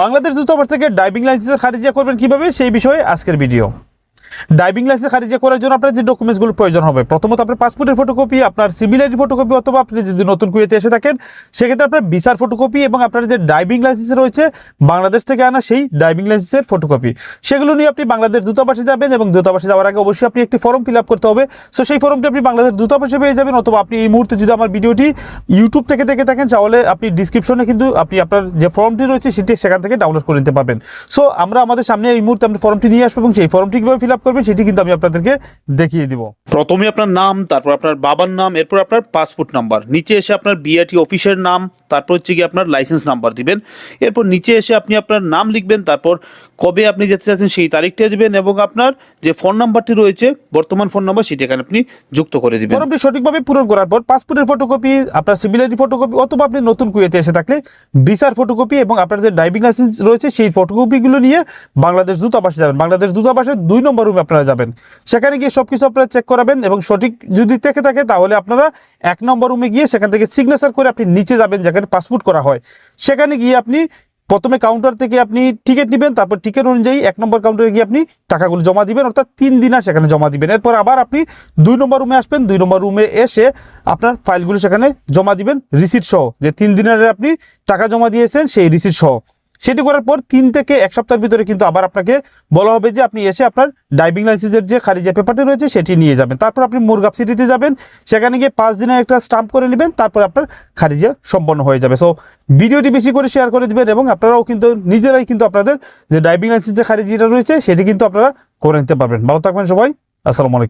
বাংলাদেশ দূতাবাস থেকে ড্রাইভিং লাইসেন্সের খারিজিয়া করবেন কীভাবে সেই বিষয়ে আজকের ভিডিও ড্রাইভিং লাইসেন্স খারিজ করার জন্য আপনার যে ডকুমেন্টসগুলো প্রয়োজন হবে, প্রথমত আপনার পাসপোর্টের ফটোকপি আপনার সিভিল আইডি ফটোকপি অথবা আপনি যদি নতুন কুয়েতে এসে থাকেন, সেক্ষেত্রে আপনার ভিসার ফটোকপি এবং আপনার যে ড্রাইভিং লাইসেন্স রয়েছে, বাংলাদেশ থেকে আনা সেই ড্রাইভিং লাইসেন্সের ফটোকপি সেগুলো নিয়ে আপনি বাংলাদেশ দূতাবাসে যাবেন এবং দূতাবাসে যাওয়ার আগে অবশ্যই আপনি একটি ফর্ম ফিল আপ করতে হবে। সো সেই ফর্মটি আপনি বাংলাদেশ দূতাবাসে পেয়ে যাবেন অথবা আপনি এই মুহূর্তে যদি আমার ভিডিওটি ইউটিউব থেকে দেখে থাকেন, তাহলে আপনি ডিসক্রিপশনে কিন্তু আপনি আপনার যে ফর্মটি রয়েছে, সেটি সেখান থেকে ডাউনলোড করে নিতে পারবেন। সো আমরা আমাদের সামনে এই মুহূর্তে আপনি ফর্মটি নিয়ে আসব এবং সেই ফর্মটি কীভাবে ফিল আপ করবেন সেটি কিন্তু আমি আপনাদেরকে দেখিয়ে দিব। প্রথমে আপনার নাম তারপর আপনার বাবার নাম এরপর আপনার পাসপোর্ট নাম্বার। নিচে এসে আপনার বিআরটি অফিসের নাম তারপর হচ্ছে কি আপনার লাইসেন্স নাম্বার দিবেন। এরপর নিচে এসে আপনি আপনার নাম লিখবেন তারপর কবে আপনি যেতে চাচ্ছেন সেই তারিখটা দিবেন এবং আপনার যে ফোন নাম্বারটি রয়েছে বর্তমান ফোন নাম্বার সেটি এখানে আপনি যুক্ত করে দিবেন। ফর্মটি সঠিকভাবে পূরণ করার পর পাসপোর্টের ফটোকপি আপনার সিভিল আইডি ফটোকপি অথবা আপনি নতুন কুয়েতে এসে থাকলে ভিসার ফটোকপি এবং আপনার যে ড্রাইভিং লাইসেন্স রয়েছে সেই ফটোকপিগুলো নিয়ে বাংলাদেশ দূতাবাসে যাবেন। বাংলাদেশ দূতাবাসের দুই নম্বর রুমে আপনারা যাবেন। সেখানে গিয়ে সব কিছু আপনারা চেক করাবেন এবং সঠিক যদি থেকে থাকে, তাহলে আপনারা এক নম্বর রুমে গিয়ে সেখান থেকে সিগনেচার করে আপনি নিচে যাবেন, যেখানে পাসপোর্ট করা হয়। সেখানে গিয়ে আপনি প্রথমে কাউন্টার থেকে আপনি টিকিট নেবেন, তারপর টিকিট অনুযায়ী এক নম্বর কাউন্টারে গিয়ে আপনি টাকাগুলো জমা দিবেন, অর্থাৎ তিন দিন আর সেখানে জমা দিবেন। এরপর আবার আপনি দুই নম্বর রুমে আসবেন, দুই নম্বর রুমে এসে আপনার ফাইলগুলো সেখানে জমা দিবেন রিসিট সহ। যে তিন দিনের আপনি টাকা জমা দিয়েছেন, সেই রিসিট সহ। সেটি করার পর তিন থেকে এক সপ্তাহের ভিতরে কিন্তু আবার আপনাকে বলা হবে যে আপনি এসে আপনার ড্রাইভিং লাইসেন্সের যে খারিজের পেপারটি রয়েছে সেটি নিয়ে যাবেন। তারপর আপনি মুরগাপ সিটিতে যাবেন, সেখানে গিয়ে পাঁচ দিনের একটা স্টাম্প করে নেবেন, তারপর আপনার খারিজা সম্পন্ন হয়ে যাবে। সো ভিডিওটি বেশি করে শেয়ার করে দিবেন এবং আপনারাও কিন্তু, নিজেরাই কিন্তু আপনাদের যে ড্রাইভিং লাইসেন্স যে খারিজিটা রয়েছে সেটি কিন্তু আপনারা করে নিতে পারবেন। ভালো থাকবেন সবাই। আসসালামু আলাইকুম।